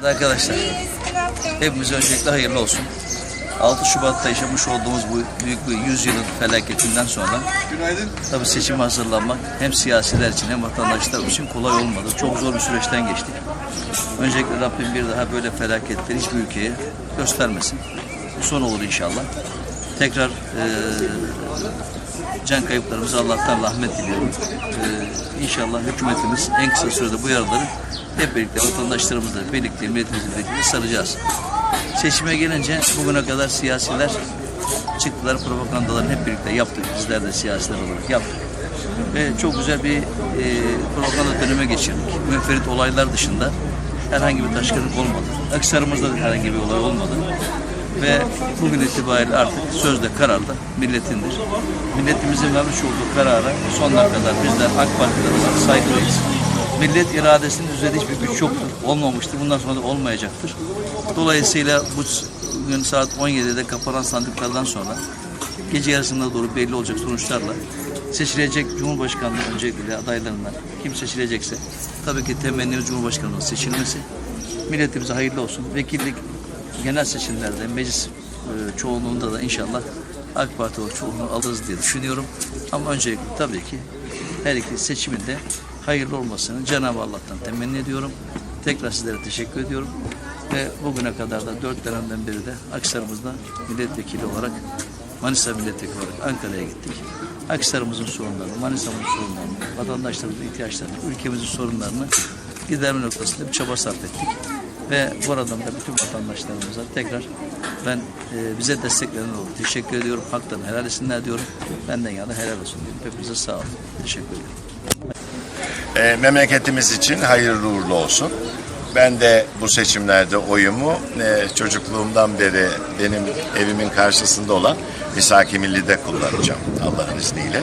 Arkadaşlar hepimize öncelikle hayırlı olsun. 6 Şubat'ta yaşamış olduğumuz bu büyük bir 100 yılın felaketinden sonra Günaydın. tabii seçime hazırlanmak hem siyasiler için hem vatandaşlar için kolay olmadı. Çok zor bir süreçten geçtik. Öncelikle Rabbim bir daha böyle felaketleri hiçbir ülkeye göstermesin. Bu son olur inşallah. Tekrar eee can kayıplarımıza Allah'tan rahmet diliyorum. Ee, inşallah hükümetimiz en kısa sürede bu yaraları hep birlikte vatandaşlarımızla birlikte, milletimizle birlikte saracağız. Seçime gelince bugüne kadar siyasiler çıktılar, propagandalarını hep birlikte yaptık. Bizler de siyasiler olarak yaptık. Ve çok güzel bir e, propaganda döneme geçirdik. Münferit olaylar dışında herhangi bir taşkınlık olmadı. Aksarımızda da herhangi bir olay olmadı ve bugün itibariyle artık sözde karar da milletindir. Milletimizin vermiş olduğu karara sonuna kadar bizler AK Parti'ler olarak saygılıyız. Millet iradesinin üzerinde hiçbir güç yoktur. Olmamıştır. Bundan sonra da olmayacaktır. Dolayısıyla bu gün saat 17'de kapanan sandıklardan sonra gece yarısına doğru belli olacak sonuçlarla seçilecek Cumhurbaşkanlığı öncelikle adaylarından kim seçilecekse tabii ki temennimiz Cumhurbaşkanlığının seçilmesi. Milletimize hayırlı olsun. Vekillik genel seçimlerde meclis e, çoğunluğunda da inşallah AK Parti o çoğunluğu alırız diye düşünüyorum. Ama öncelikle tabii ki her iki seçiminde hayırlı olmasını Cenab-ı Allah'tan temenni ediyorum. Tekrar sizlere teşekkür ediyorum. Ve bugüne kadar da dört dönemden beri de Aksarımızda milletvekili olarak Manisa milletvekili olarak Ankara'ya gittik. Aksarımızın sorunlarını, Manisa'mızın sorunlarını, vatandaşlarımızın ihtiyaçlarını, ülkemizin sorunlarını giderme noktasında bir çaba sarf ettik. Ve buradan da bütün vatandaşlarımıza tekrar ben e, bize desteklenen oldu. Teşekkür ediyorum. Haklarını helal etsinler diyorum. Benden yana helal olsun diyorum. Hepinize sağ olun. Teşekkür ediyorum. E, memleketimiz için hayırlı uğurlu olsun. Ben de bu seçimlerde oyumu e, çocukluğumdan beri benim evimin karşısında olan Misaki Milli'de kullanacağım Allah'ın izniyle.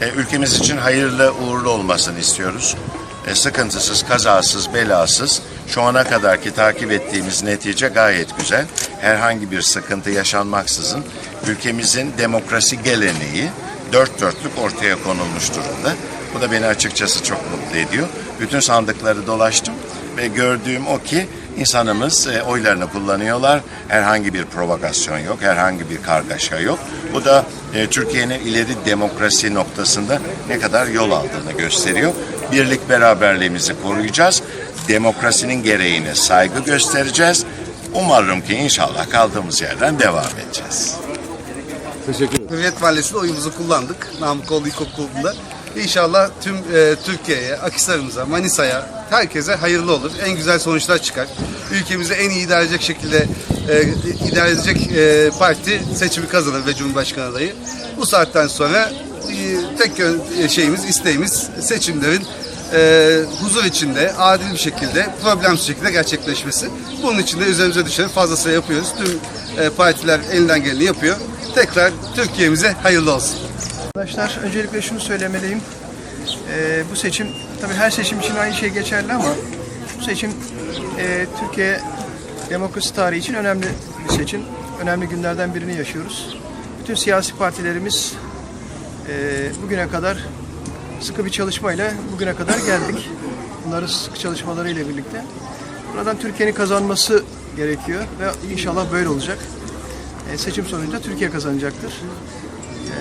E, ülkemiz için hayırlı uğurlu olmasını istiyoruz. E, sıkıntısız, kazasız, belasız şu ana kadarki takip ettiğimiz netice gayet güzel. Herhangi bir sıkıntı yaşanmaksızın ülkemizin demokrasi geleneği dört dörtlük ortaya konulmuş durumda. Bu da beni açıkçası çok mutlu ediyor. Bütün sandıkları dolaştım ve gördüğüm o ki insanımız e, oylarını kullanıyorlar. Herhangi bir provokasyon yok, herhangi bir kargaşa yok. Bu da e, Türkiye'nin ileri demokrasi noktasında ne kadar yol aldığını gösteriyor. Birlik beraberliğimizi koruyacağız. Demokrasinin gereğine saygı göstereceğiz. Umarım ki inşallah kaldığımız yerden devam edeceğiz. Teşekkür ederim. Hürriyet Mahallesi'nde oyumuzu kullandık. Namıkoğlu İlkokulu'nda. İnşallah tüm e, Türkiye'ye, Akhisar'ımıza, Manisa'ya, herkese hayırlı olur. En güzel sonuçlar çıkar. Ülkemizi en iyi idare edecek şekilde e, idare edecek e, parti seçimi kazanır ve Cumhurbaşkanı adayı. Bu saatten sonra e, tek e, şeyimiz, isteğimiz seçimlerin e, huzur içinde, adil bir şekilde, problemsiz şekilde gerçekleşmesi. Bunun için de üzerimize düşeni fazlasıyla yapıyoruz. Tüm e, partiler elinden geleni yapıyor. Tekrar Türkiye'mize hayırlı olsun. Arkadaşlar öncelikle şunu söylemeliyim. Ee, bu seçim tabii her seçim için aynı şey geçerli ama bu seçim e, Türkiye demokrasi tarihi için önemli bir seçim. Önemli günlerden birini yaşıyoruz. Bütün siyasi partilerimiz e, bugüne kadar sıkı bir çalışmayla bugüne kadar geldik. Bunların sıkı çalışmalarıyla birlikte. Buradan Türkiye'nin kazanması gerekiyor ve inşallah böyle olacak. E, seçim sonucunda Türkiye kazanacaktır.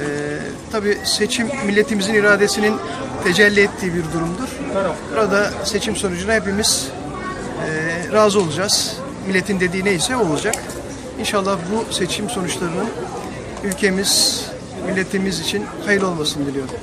Ee, tabii seçim milletimizin iradesinin tecelli ettiği bir durumdur. Burada seçim sonucuna hepimiz e, razı olacağız. Milletin dediği neyse olacak. İnşallah bu seçim sonuçlarının ülkemiz, milletimiz için hayırlı olmasını diliyorum.